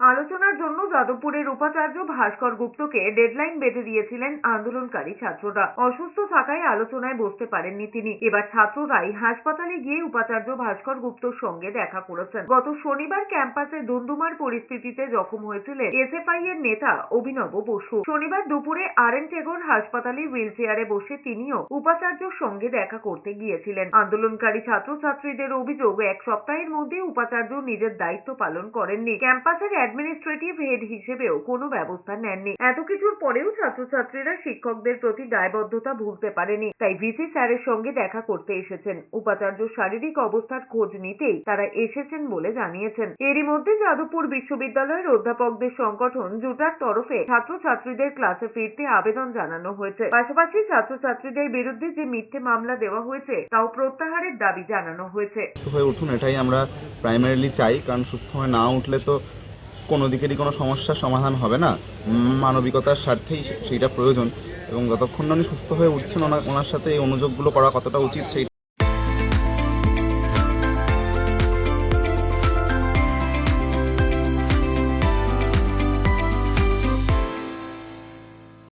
আলোচনার জন্য যাদবপুরের উপাচার্য ভাস্কর গুপ্তকে ডেডলাইন বেঁধে দিয়েছিলেন আন্দোলনকারী ছাত্ররা। অসুস্থ থাকায় আলোচনায় বসতে পারেননি তিনি। এবার ছাত্ররাই হাসপাতালে গিয়ে উপাচার্য ভাস্কর গুপ্তর সঙ্গে দেখা করেছেন। গত শনিবার ক্যাম্পাসে দুন্দুমার পরিস্থিতিতে জখম হয়েছিলেন এসএফআই এর নেতা অভিনব বসু। শনিবার দুপুরে আর এন টেগোর হাসপাতালে হুইল চেয়ারে বসে তিনিও উপাচার্যর সঙ্গে দেখা করতে গিয়েছিলেন। আন্দোলনকারী ছাত্রছাত্রীদের অভিযোগ, এক সপ্তাহের মধ্যে উপাচার্য নিজের দায়িত্ব পালন করেননি। ক্যাম্পাসের অ্যাডমিনিস্ট্রেটিভ হেড হিসেবেও কোনো ব্যবস্থা নেননি। এত কিছুর পরেও ছাত্রছাত্রীরা শিক্ষকদের প্রতি দায়বদ্ধতা ভুলতে পারেনি। তাই ভিসি স্যারের সঙ্গে দেখা করতে এসেছেন। উপাচার্য শারীরিক অবস্থার খোঁজ নিতেই তারা এসেছেন বলে জানিয়েছেন। এরই মধ্যে যাদবপুর বিশ্ববিদ্যালয়ের অধ্যাপকদের সংগঠন জুটার তরফে ছাত্রছাত্রীদের ক্লাসে ফিরতে আবেদন জানানো হয়েছে। পাশাপাশি ছাত্রছাত্রীদের বিরুদ্ধে যে মিথ্যে মামলা দেওয়া হয়েছে, তাও প্রত্যাহারের দাবি জানানো হয়েছে। সুস্থ হয়ে উঠুন, এটাই আমরা প্রাইমারিলি চাই। কারণ সুস্থ হয়ে না উঠলে তো কোনো দিকেরই কোনো সমস্যার সমাধান হবে না। মানবিকতার স্বার্থেই সেইটা প্রয়োজন এবং যতক্ষণ উনি সুস্থ হয়ে উঠছেন ওনার ওনার সাথে এই অনুযোগগুলো করা কতটা উচিত সেই